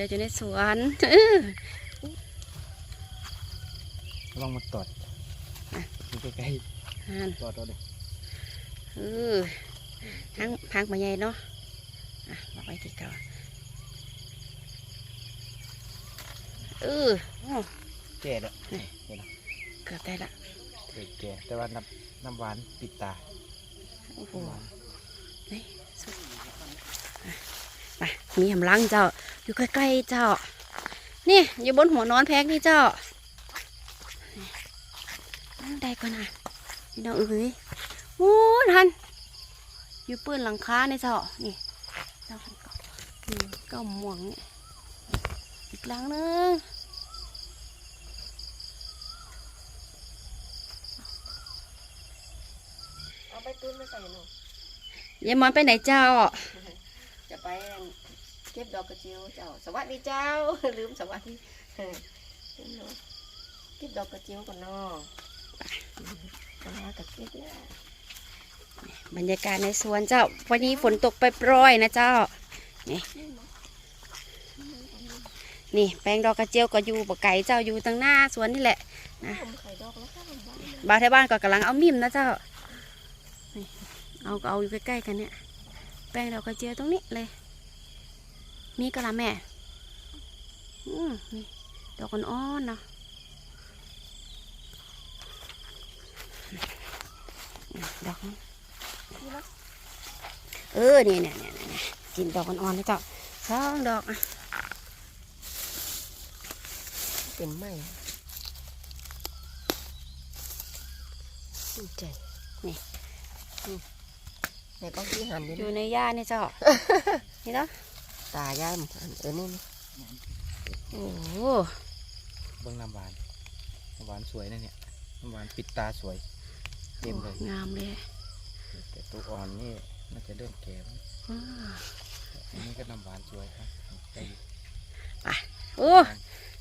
ลืออยู่ในสวนเออลองมาตอดอยู่ใกล้นั่นๆตอดเราเลยเออพังพังมาใหญ่เนาะอะมาไว้ที่เก่าเออโอ้แก่แล้วนี่เห็นไหมเกือบได้ละเกิดแก่แต่ว่าน้ำน้ำหวานปิดตาโอ้โหน้ำหวานนี่สุดอะไปมีหำลังเจ้า อยู่ใกล้ๆเจ้า นี่อยู่บนหัวนอนแพกนี่เจ้านี่นั่งได้ก่อนนะพี่น้องเอ้ยโอ้ทันอยู่ปืนหลังคาในเจ้านี่เจ้าหันเก่าอืมเก้าม่วงนี่อีกหลังนึงเอาไปตุ้นมาใส่หนูยายมอนไปไหนเจ้า จะไปเก็บดอกกระเจียวเจ้า สวัสดีเจ้า ลืมสวัสดีเก็บดอกกระเจียวก่อนเนาะไปหากระเก็บเนี่ยบรรยากาศในสวนเจ้า วันนี้ฝนตกไปโปรยนะเจ้า นี่นี่แปลงดอกกระเจียวก็อยู่บกไก่เจ้าอยู่ตั้งหน้าสวนนี่แหละผมไข่ดอกแล้วบ้านที่บ้านก็กำลังเอามิมนะเจ้าเอาเอาอยู่ใกล้ๆกันเนี่ย แปลงดอกกระเจียวตรงนี้เลย มีกะละแม่ อืมนี่ดอกอ่อนๆเนาะนี่ดอกนี้เออนี่เนี่ยเนี่ยเนี่ยเนี่ยกินดอกอ่อนๆนะเจ้าสองดอกอะเป็นไม้ดีใจนี่อืมไหนกล้องที่หันดิอยู่ในหญ้านี่เจ้านี่เนาะ ตายายมันหันเออนี่นี่โอ้โหเบื้องน้ำหวานน้ำหวานสวยนะเนี่ยน้ำหวานปิดตาสวยเต็มเลยงามเลยแต่ตัวอ่อนนี่น่าจะเริ่มแก่แล้วอ้าอันนี้ก็น้ำหวานสวยครับได้อยู่โอ้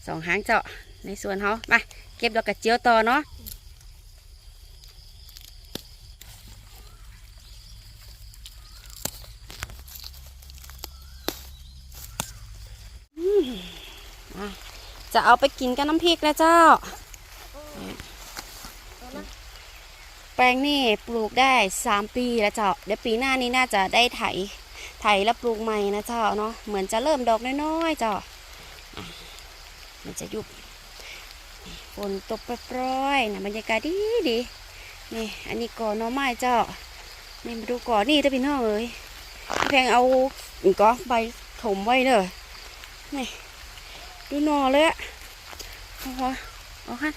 สองหางเจ้าในสวนเขาไปเก็บดอกกระเจียวต่อเนาะอืมอะ จะเอาไปกินกับน้ำพริกนะเจ้า แปลงนี่ปลูกได้สามปีแล้วเจ้า เดี๋ยวปีหน้านี้น่าจะได้ไถ ไถแล้วปลูกใหม่นะเจ้าเนาะ เหมือนจะเริ่มดอกน้อยๆเจ้า มันจะยุบฝนตกปล่อยๆนะบรรยากาศดีดีนี่ อันนี้ก่อหน่อไม้เจ้า นี่มาดูก่อนี่ถ้าพี่น้องเอ้ยแพงเอากก็ใบถมไว้เด้อนี่ ดูหนอเลยอะเอาพอเอาค่ะ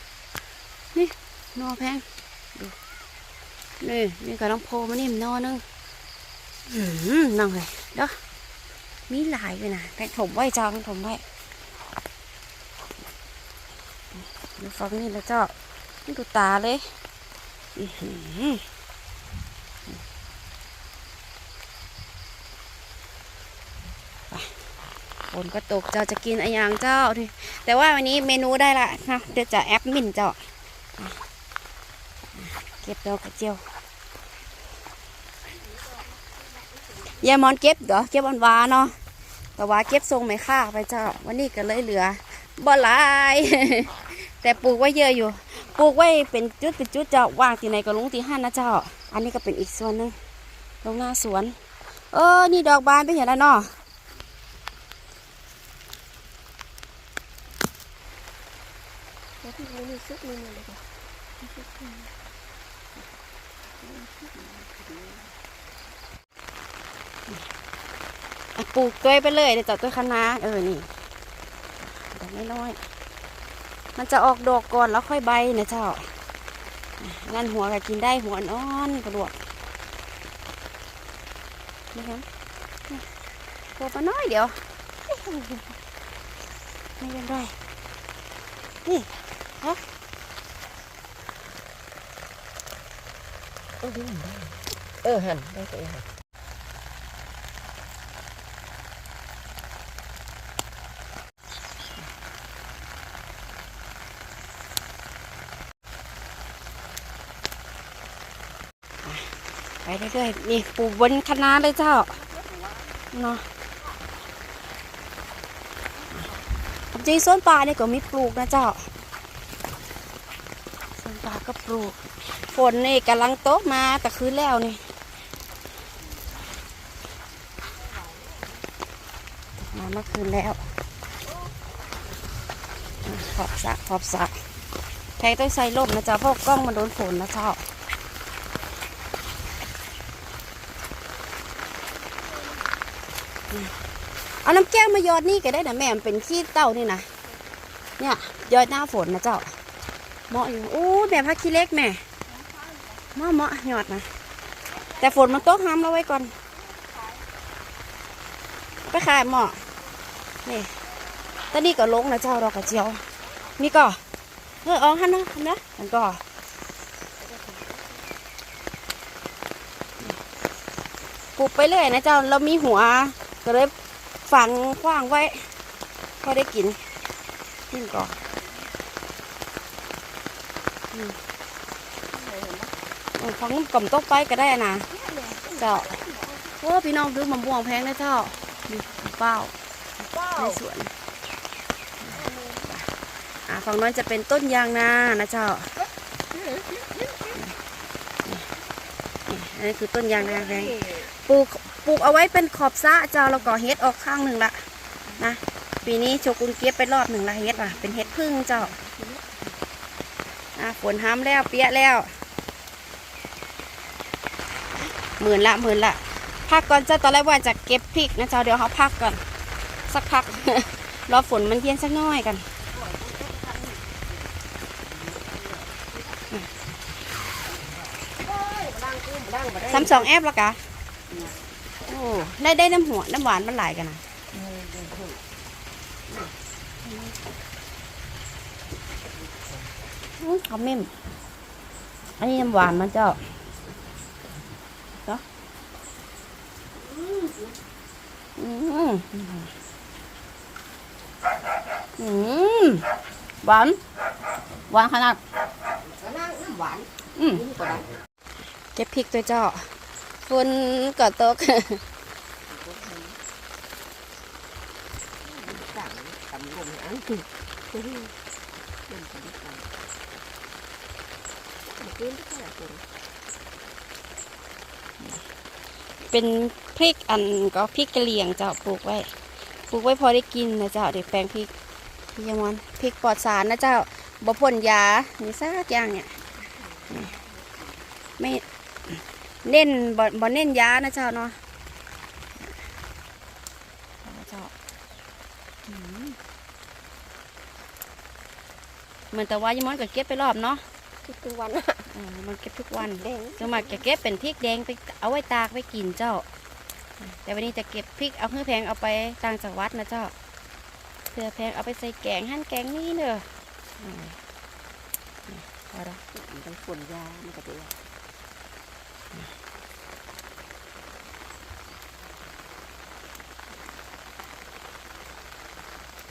นี่หนอแพงดูนี่นี่ก็ต้องโพมานี่มนนอนนึงอืมนั่งเลยเด้อมีหลายเลยนะแพ็กถมไว้จ้าถมไว้ดูฟังนี่แล้วเจ้านี่ดูตาเลยอือหือไป ฝนก็ตกเจ้าจะกินอะไรอย่างเจ้า แต่ว่าวันนี้เมนูได้ละนะเดี๋ยวจะแอปมินเจ้าะเก็บดอกกระเจียวยายมอนเก็บเดี๋ยวเก็บวันวาเนาะแต่ว่าเก็บทรงไม่ค่าไปเจ้า วันนี้ก็เลยเหลือบ่หลาย แต่ปลูกไว้เยอะอยู่ ปลูกไว้เป็นจุดเป็นจุดเจ้าวางที่ไหนก็ลงที่ห้านะเจ้า อันนี้ก็เป็นอีกส่วนหนึ่งลงหน้าสวน เออ นี่ดอกบานไปเห็นแล้วเนาะ แล้วพี่รู้นี่ซุกนี่เลยค่ะอะปลูกตัวไปเลยเดี๋ยวจ้าตัวคะน้าเออนี่ดอกน้อย มันจะออกดอกก่อนแล้วค่อยใบนะเจ้างั้นหัวก็กินได้หัวอ่อนกระดวกนี่ครับโผล่มาน้อยเดี๋ยวไม่เป็นไร เออหันได้เออหันได้ก็เออหันไปเรื่อยๆนี่ปลูกบนคะน้าเลยเจ้าเนาะจริงส้นปลาเนี่ยก็มีปลูกนะเจ้าส้นปลา ก็ปลูก ฝนนี่กำลังโตมาแต่คืนแล้วนี่มาเมื่อคืนแล้วขอบสระขอบสระแพงต้องใส่ร่มนะเจ้าเพราะกล้องมันโดนฝนนะเจ้าอืมเอาน้ำแก้วมายอดนี่ก็ได้นะแม่มันเป็นขี้เต้านี่นะเนี่ยยอดหน้าฝนนะเจ้า เหมาะอยู่อู้แม่พักขี้เล็กแม่เหมาะเหมาะหยอดนะแต่ฝนมันตกห้ามเราไว้ก่อนไปขายเหมาะนี่ตอนนี้ก็ลงนะเจ้าดอกกระเจียว นี่ก็เออเอาหันนะหันนะมันก็ปลูกไปเรื่อยนะเจ้าเรามีหัวก็เลยฝังขว้างไว้พอได้กินนี่ก็อืม ฟังกล่อมต้มไปก็ได้นะเจ้าโอ้พี่น้องซื้อมะม่วงแพงนะเจ้าเป้าในสวนอ่าฝั่งนั้นจะเป็นต้นยางนานะเจ้านี่อันนี้คือต้นยางนาแพงปลูกปลูกเอาไว้เป็นขอบสะเจ้าแล้วก็เฮ็ดออกข้างหนึ่งละนะปีนี้โชกุนเก็บไปรอบหนึ่งละเฮ็ดว่ะเป็นเฮ็ดพึ่งเจ้าอ่าฝนห้ามแล้วเปียแล้ว หมื่นละหมื่นละพักก่อนเจ้าตอนแรกว่าจะเก็บพริกนะเจ้าเดี๋ยวเขาพักก่อน สักพักรอฝนมันเย็นสักน้อยกันสามสองแอปแล้วกะโอ้ได้ได้น้ำหัวน้ำหวานมันหลายกันนะอื้อเขาเม่มอันนี้น้ำหวานมันเจ้า อืม อืมหวานหวานขนาดก็นั่งน้ำหวานอืมนี่ก็ได้เก็บพริกตัวเจ้าฝนก็ตกสั่งตำลงอันคือเล่นกันดีกันมากินที่ไหนคน เป็นพริกอันก็พริกกะเหรี่ยงเจ้าปลูกไว้ ปลูกไว้พอได้กินนะเจ้าเด็กแปลงพริกพี่ยมอนพริกปลอดสารนะเจ้าบ่พ่นยานี่ซากอย่างเนี่ยไม่เน้นบ่บ่เน้นยานะเจ้าเนาะเจ้าเหมือนแต่ว่ายายมอนก็เก็บไปรอบเนาะ ทุกวันเออมันเก็บทุกวันแดงจะมาจะเก็บเป็นพริกแดงไปเอาไว้ตากไว้กินเจ้า แต่วันนี้จะเก็บพริกเอาเพื่อแพงเอาไปต่างจังหวัดนะเจ้าเพื่อแพงเอาไปใส่แกงหั่นแกงนี่เนอะอืมนี่พอแล้วมันฝนยามันก็ดี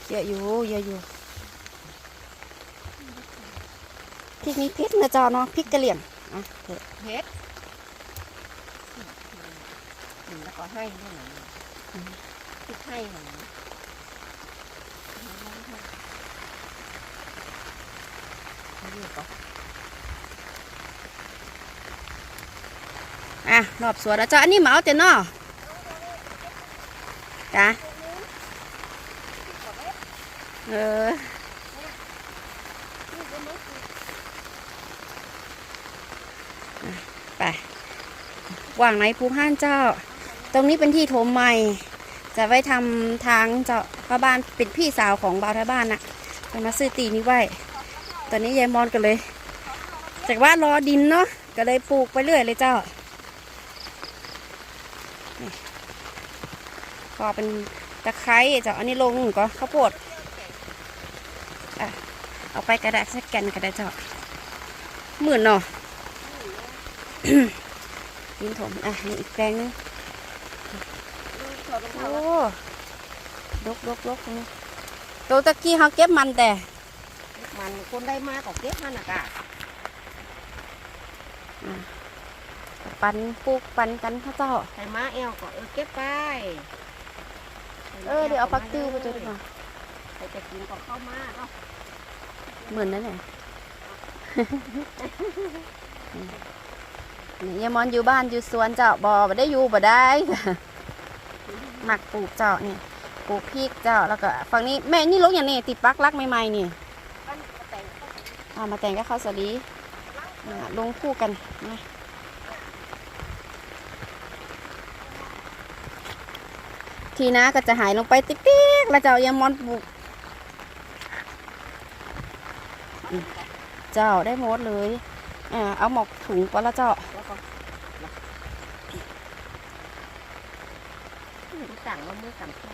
เยอะอยู่เยอะอยู่ พริกนี้เผ็ดนะจ้าเนาะพริกกะเหรี่ยงอะเผ็ดเฮ็ดแล้วก็ให้ด้วยนะที่ให้หน่อยอะรอบสวนแล้วจ้าอันนี้เหมาเต็นเนาะจ้ะเออ ไป ว่างไหนภูห้านเจ้า ตรงนี้เป็นที่โถมใหม่ จะไว้ทำทางเจ้าเข้าบ้านเป็นพี่สาวของบ่าวท้าบ้านนะจะมาซื้อตีนี้ไว้ ตอนนี้ยายมอนก็เลย จากว่ารอดินเนาะก็เลยปลูกไปเรื่อยเลยเจ้านี่ก็เป็นตะไคร้เจ้าอันนี้ลงก็ข้าวโพดเอาไปกระดาษสักแกนกระดาษเจ้าหมื่นเนาะ ดินถม อะนี่อีกแปลงนึงโอ้ลกลกลกตรงนี้ตัวตะกี้เขาเก็บมันแต่ มันคนได้มาก็เก็บมันน่ะกะปันปลูกปันกันพระเจ้าใครมาเอวก็เออเก็บไปเออเดี๋ยวเอาปักติ้วไปตัวดีกว่าไปจะกินของเข้ามาเนาะเหมือนนั่นแหละ นี่ยามอนอยู่บ้านอยู่สวนเจ้าบ่บ่ได้อยู่บ่ได้หมักปลูกเจ้านี่ปลูกพริกเจ้าแล้วก็ฝั่งนี้แม่นี่ลกอย่างนี้ติดปลักลักใหม่ๆนี่เอามาแต่งกับข้าวสาลีลงคู่กันนะทีนะก็จะหายลงไปติ๊กๆแล้วเจ้ายายมอนปลูกเจ้าได้หมดเลย เอาหมกถุงก็แล้วเจ้า แล้วก็ สั่งมามือสามชั่ว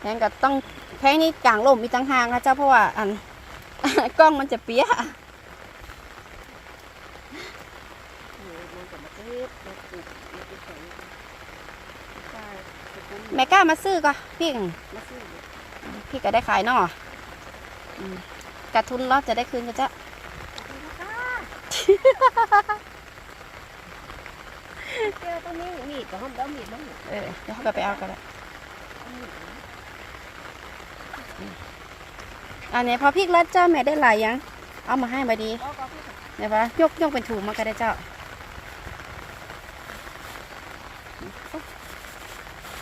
แพงก็ต้องแพงนี่กลางลมมีตั้งหางนะเจ้าเพราะว่าอันกล้องมันจะเปียกแม่กล้ามาซื้อก็พี่พี่ก็ได้ขายนอกัดทุนเราจะได้คืนก็จะ เจอตัวนี้มีดกับห้องเด้ามีดมั้งเออเดี๋ยวเขาก็ไปเอากันละอันนี้พอพริกแล้วเจ้าแม่ได้หลายยัง เอามาให้มาดีก็ก็พี่เดี๋ยวปะยกยกเป็นถุงมาก็ได้เจ้า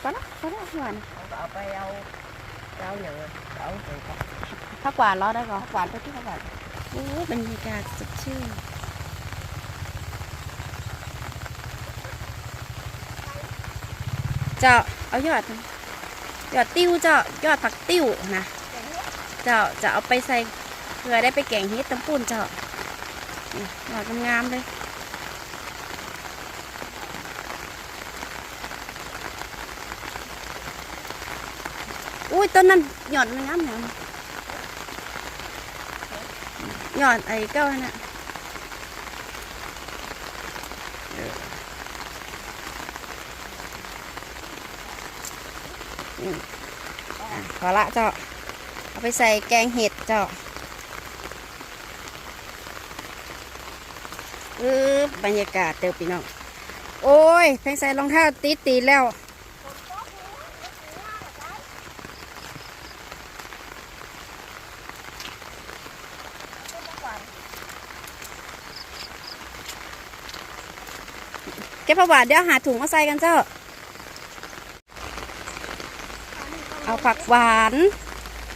ไปละไปละหวานเขาก็เอาไปเอาเอาอย่างเอาไปก็ผักหวานรอได้ก่อนหวานไปที่หวานโอ้บรรยากาศสดชื่น เจ้าเอายอดยอดติ้วเจ้ายอดผักติ้วนะเจ้าจะเอาไปใส่เพื่อได้ไปแกงเฮ็ดตำปูนเจ้านี่ยอดงามๆเลยอุ้ยต้นนั้นหย่อนงามงามหย่อนไอ้เก้านั่นน่ะเออนี่อะ พอละเจ้า เอาไปใส่แกงเห็ดเจ้าเออบรรยากาศเติมพี่น้อง โอ้ยเพงใส่รองเท้าตีตีแล้วเก็บผักหวานเดี๋ยวหาถุงมาใส่กันเจ้า เอาผักหวาน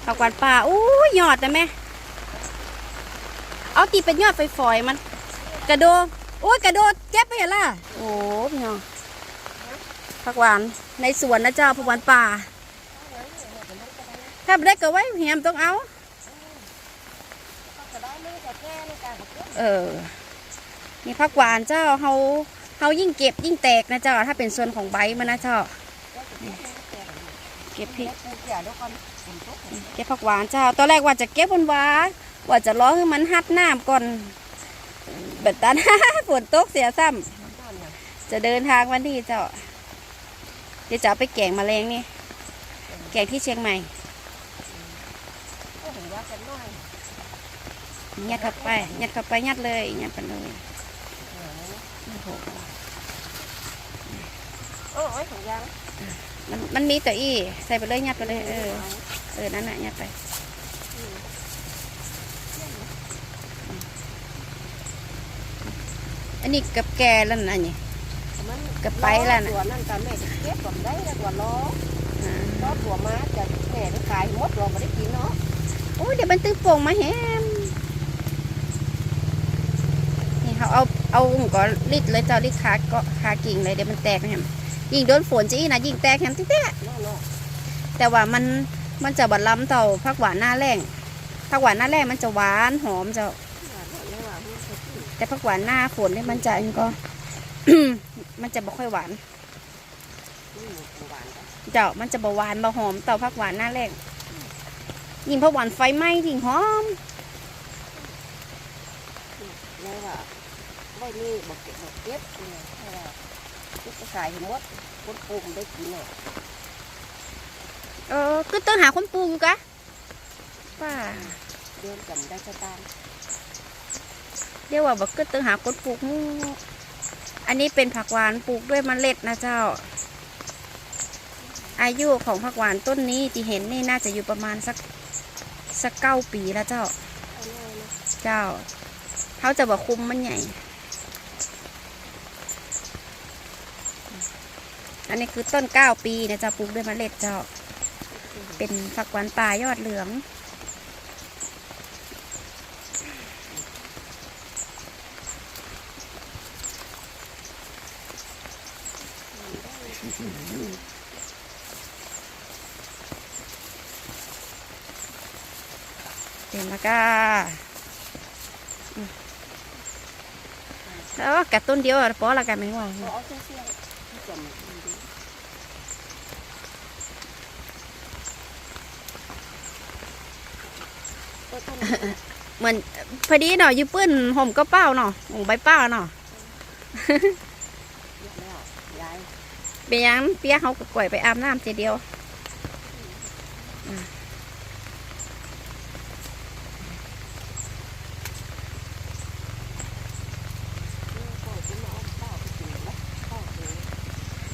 ผักหวานป่าอู้ยอดนะแม่เอาตีเป็นยอดไฟฝอยมัน กระโดดโอ้ยกระโดดเก็บไปเหรอล่ะโอ้พี่น้องผักหวานในสวนนะเจ้าผักหวานป่า ถ้าไม่ได้ก็ไว้เหียมต้องเอาเออนี่ผักหวานเจ้าเฮาเฮายิ่งเก็บยิ่งแตกนะเจ้าถ้าเป็นส่วนของใบมันนะเจ้า ก็บพริกปลูกอย่าด้วยกันฝนตกเก็บผักหวานเจ้าตอนแรกว่าจะเก็บบนว้าว่าจะรอให้มันฮัดน้ำก่อนเบ็ดตาหน้าฝนตกเสียซ้ต้นเนี่ยำจะเดินทางวันที่เจ้าเดี๋ยวจะเอาไปแกงแมลงนี่แกงที่เชียงใหม่ก็เห็นว่ากันน้อยยัดเข้าไปยัดเข้าไปยัดเลยยัดไปเลยโอ้โหโอ้ยถุงยาง มันมันมีแต่อี้ใส่ไปเลยยัดไปเลย เออ เออ นั่นน่ะยัดไปอันนี้กับแกแล้วนะนี่มันกระไปแล้วน่ะตัวนั่นกันแม่จะเก็บก่อนได้แล้วตัวล้ออ่าล้อตัวมาจะแม่ได้ขายหมดเราไม่ได้กินเนาะโอ้ยเดี๋ยวมันตึงโป่งมาแฮมนี่เขาเอาเอาอุ่มก็ริดเลยเจ้าริดขาก็ขากิ่งเลยเดี๋ยวมันแตกแฮม ยิงโดนฝนจีนะยิงแตกแฮมติ๊ะเนาะแต่ว่ามันมันจะบัดล้ำเต่าผักหวานหน้าแรงผักหวานหน้าแรงมันจะหวานหอมเจ้าไม่ว่าไม่เคยกินแต่ผักหวานหน้าฝนนี่มันจะอันก็ มันจะบ่ค่อยหวานเจ้ามันจะบ่หวานบ่หอมเต่าผักหวานหน้าแรงยิงผักหวานไฟไหม้ยิงหอมแล้วว่าไม่มีบอกเก็บบอกเก็บ ก็บไปขายหมดคนปลูกได้กินเนาะเออคือต้องหาคนปลูกอยู่กะป้าเดือนกันได้สตางค์เรียกว่าบักกึดต้องหาคนปลูกงูอันนี้เป็นผักหวานปลูกด้วยเมล็ดนะเจ้า อายุของผักหวานต้นนี้ที่เห็นนี่น่าจะอยู่ประมาณสักสักเก้าปีแล้วเจ้าอันนี้นะเจ้าเขาจะบอกคุมมันใหญ่ อันนี้คือต้นเก้าปีนะเจ้าปลูกด้วยเมล็ดเจ้า เป็นผักหวานป่ายอดเหลือง เต็มแล้วก็แล้วกัดต้นเดียวอะพอละกันไหมวะ เหมือนพอดีเนาะอยูปื้นห่มก็เป้าเนาะห่มใบเป้าเนาะเยอะแล้วยายเป็นยังเปียเขาก็ก่อยไปอาบน้ำเจเดียวอจะมาเอาข้าวไปกินแล้วข้าวเลย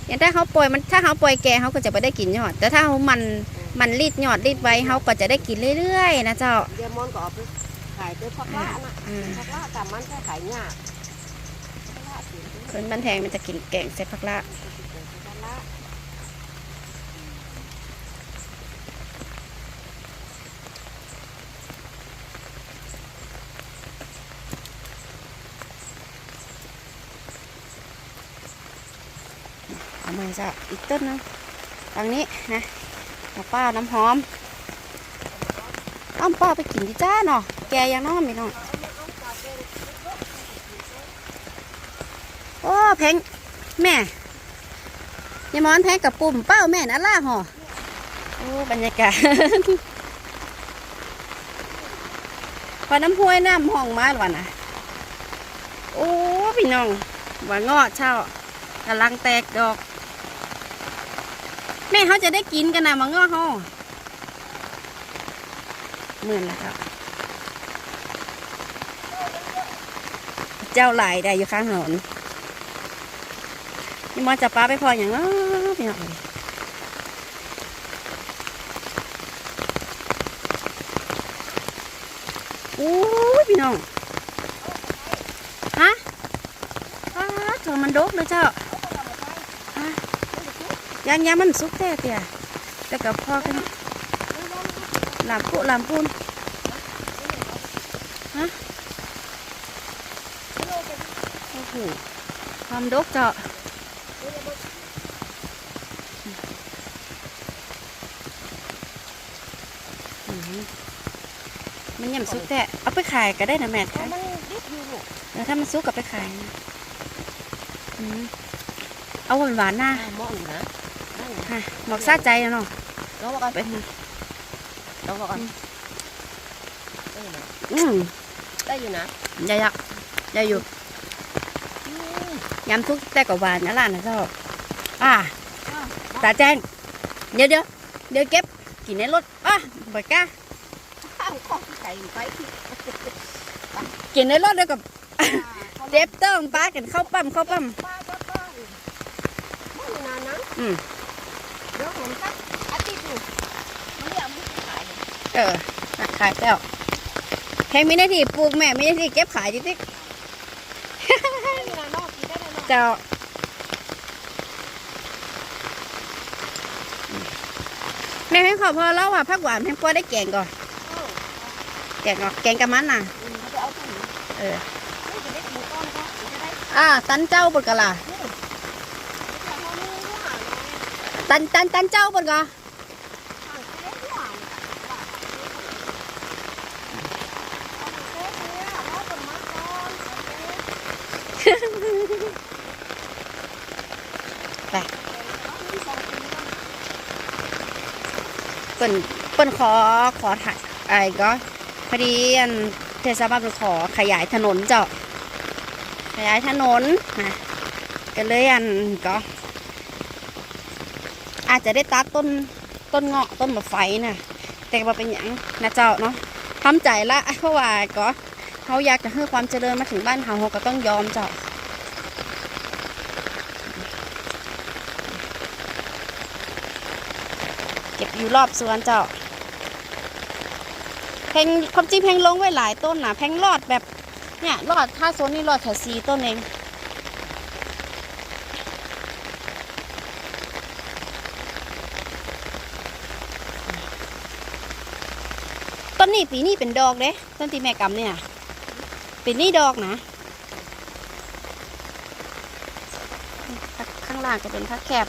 อย่างถ้าเขาปล่อยมันถ้าเขาปล่อยแกเขาก็จะไม่ได้กินยอดแต่ถ้าเขามัน มันรีดยอดรีดไว้เขาก็จะได้กินเรื่อยๆนะเจ้าเดี๋ยวมอนก็เอาไปขายด้วยพักละนะอืมพักละแต่มันแค่ขายยากพักละสิคนบ้านแทงมันจะกินแกงใส่ผักละพักละเอามาจ้ะอีกต้นนึงทางนี้นะ เอาป้าน้ำหอมอ้อมป้าไปกินดิจ้าเนาะแกยังน้องไม่น้องโอ้แพงแม่ยายมอนแพงกับปุ่มเป้าแม่นั่นล่ะหอโอ้บรรยากาศพอน้ำห้วยน้ำห้องมาหรอวะนะโอ้พี่น้องว่าเงาะเช่ากำลังแตกดอก แม่เขาจะได้กินกันนะมังเงาะเขาเหมือนแล้วครับ เจ้าหลายได้อยู่ข้างถนนนี่มอจะป้าไปพออย่างเนาะพี่น้องเอ้ยโอ้ยพี่น้อง ฮะอ้าเธอมันดกเลยเจ้า ยังยังมันสุกแท้เตี่ยแต่กับพ่อกันลามปุลามปูนฮะโอ้โหความดกเจาอืมมันยังสุกแท้เอาไปขายก็ได้นะแม่เพราะคะมันดิบอยู่ลูกแล้วถ้ามันสุกกับไปขายนะเอาหวานหวานๆนะอ่าหม้ออยู่นะ นั่นฮะหมอกซาใจนะเนาะลองก่อนไปทางลองก่อนได้อยู่นะอืมได้อยู่นะใหญ่ยักใหญ่อยู่อืมยำทุกแต่กับหวานนะล่ะนะเจ้าอ่าอ้าวตาแจ้งเดี๋ยวเดี๋ยวเดี๋ยวเก็บกินในรถอะบ่กล้าข้าวข้าวไก่อยู่ไปที่กินในรถเดี๋ยวกับเขาเจ็บเติ้งป้ากันเข้าปั๊มเข้าปั๊มป้าป้าป้าไม่อยู่นานนะอืม เดี๋ยวผมสักอาทิตย์หนึงมันเรียกมันขายเลยเออน่ะขายแล้วแค่มีหน้าที่ปลูกแม่มีหน้าที่เก็บขายจิ๊กได้อยู่นะนอกกินได้เลยๆเนาะเจ้าแม่ให้ขอพอเล่าว่าผักหวานแม่พอได้แกงก่อนเออแกงก่อนแกงกับมันน่ะอืมเขาจะเอาถุงเออนี่จะได้กินก้อนก็จะได้อ่าตันเจ้าบนกะล่ะ นี่จะเอามือด้วยหางเลย ตันตันตันเจ้าบนกะหางจะได้ด้วยหางว่าเอไปเทเนี่ยเอาไปมัดก่อนเอาไปเอาหนึ่งสองสี่ก่อนเปิ่นเปิ่นขอขอถ่ายไอ้ก็พอดีอันเทศบาลเพิ่นขอขยายถนนเจ้าขยายถนนนะก็เลยอันก็ อาจจะได้ตัดต้นต้นเงาะต้นมะไฟนะแต่ก็บ่เป็นอย่างนะเจ้าเนาะทำใจละเพราะว่าก็เขาอยากจะให้ความเจริญมาถึงบ้านเขาเขาก็ต้องยอมเจ้าเก็บอยู่รอบสวนเจ้าแพงความจริงแพงลงไว้หลายต้นนะแพงรอดแบบเนี่ยรอดถ้าโซนนี้รอดแค่สี่ต้นเอง ต้นนี้ปีนี้เป็นดอกเด้ต้นตีแม่กำเนี่ยปีนี้ดอกนะข้างล่างจะเป็นพักแคบ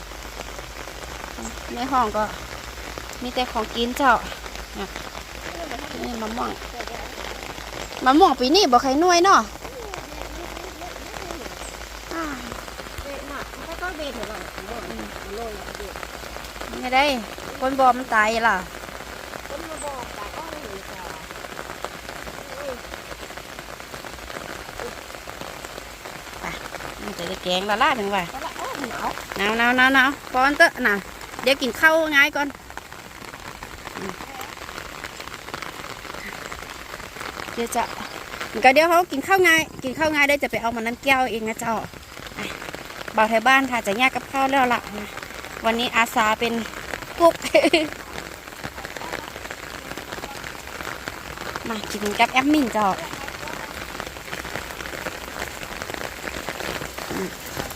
ในห้องก็มีแต่ของกินเจ้าอะนี่มะม่วงมะม่วงปีนี้บอกใครหน่วยเนาะอ่าเด็ดมากเขาก็เบ็ดเหรอโลนโลนแล้วก็เบ็ดไม่ได้คนบอมันตายล่ะ คนมาบอกแต่ก็ไม่เห็นจ้า มัน จะได้แกงละลาดถึงว่าแต่ละโอ้หนาวหนาวหนาวหนาวหนาวปอนเตอะน่ะเดี๋ยวกินข้าวง่ายก่อนอืมเดี๋ยวจะก็เดี๋ยวเขากินข้าวง่าย กินข้าวง่ายได้จะไปเอามันน้ำแก้วเองนะเจ้าอะบ่าวไทยบ้านค่ะจะแยกกับข้าวแล้วล่ะนะวันนี้อาสาเป็นกุ๊กมากินกับแอมมินเจ้าอืม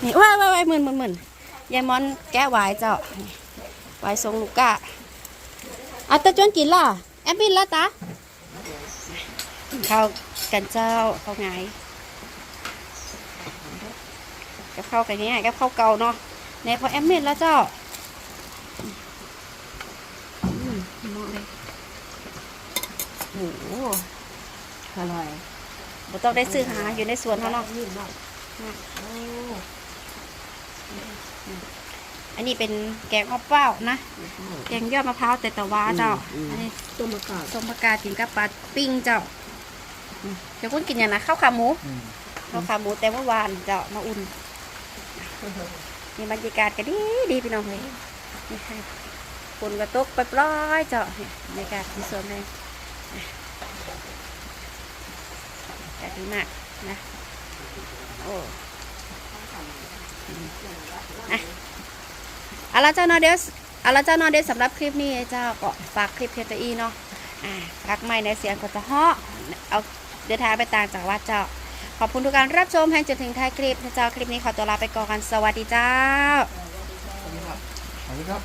นี่ว้ายว้ายว้ายหมื่นหมื่นหมื่นยายมอนแก้ววายเจ้าวายทรงลูกกะอาตะจวนกินล่ะแอมมินละตากินข้ากันเจ้าเข้าไงกับข้ากันง่ายกับข้าเก่าเนาะในพอแอมมินละเจ้าอืมเหมาะเลยโอ้โหอร่อยบ่ต้องได้ซื้อหาอยู่ในสวนเขาเนาะ อ้อันนี้เป็นแกงอ้อเป้านะ แกงยอดมะพร้าวแต่ตะวาเจ้า อันนี้ต้มมะกอกส้มปลากากินกับปลาปิ้งเจ้าอืมเดี๋ยวคุณกินอย่างนะข้าวขาหมูอืมข้าวขาหมูแต่เมื่อวานเจ้ามาอุ่นนี่บรรยากาศก็ดีดีพี่น้องเลยนี่ให้ฝนกระตกปล่อยๆเจ้านี่บรรยากาศที่สวนเลยอากาศดีมากนะโอ้อะ เอาละเจ้าเนาะเดี๋ยวเอาละเจ้าเนาะเดี๋ยวสำหรับคลิปนี้เจ้าก็ฝากคลิปเพียรอีเนาะอ่ารักไม่ในเสียงก็จะเหาะเอาเดินทางไปต่างจังหวัดเจ้า ขอบคุณทุกการรับชมให้จนถึงท้ายคลิปนะเจ้าคลิปนี้ขอตัวลาไปก่อนกันสวัสดีเจ้าสวัสดีครับ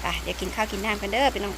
ไปเดี๋ยวกินข้าวกินน้ำกันเด้อพี่น้อง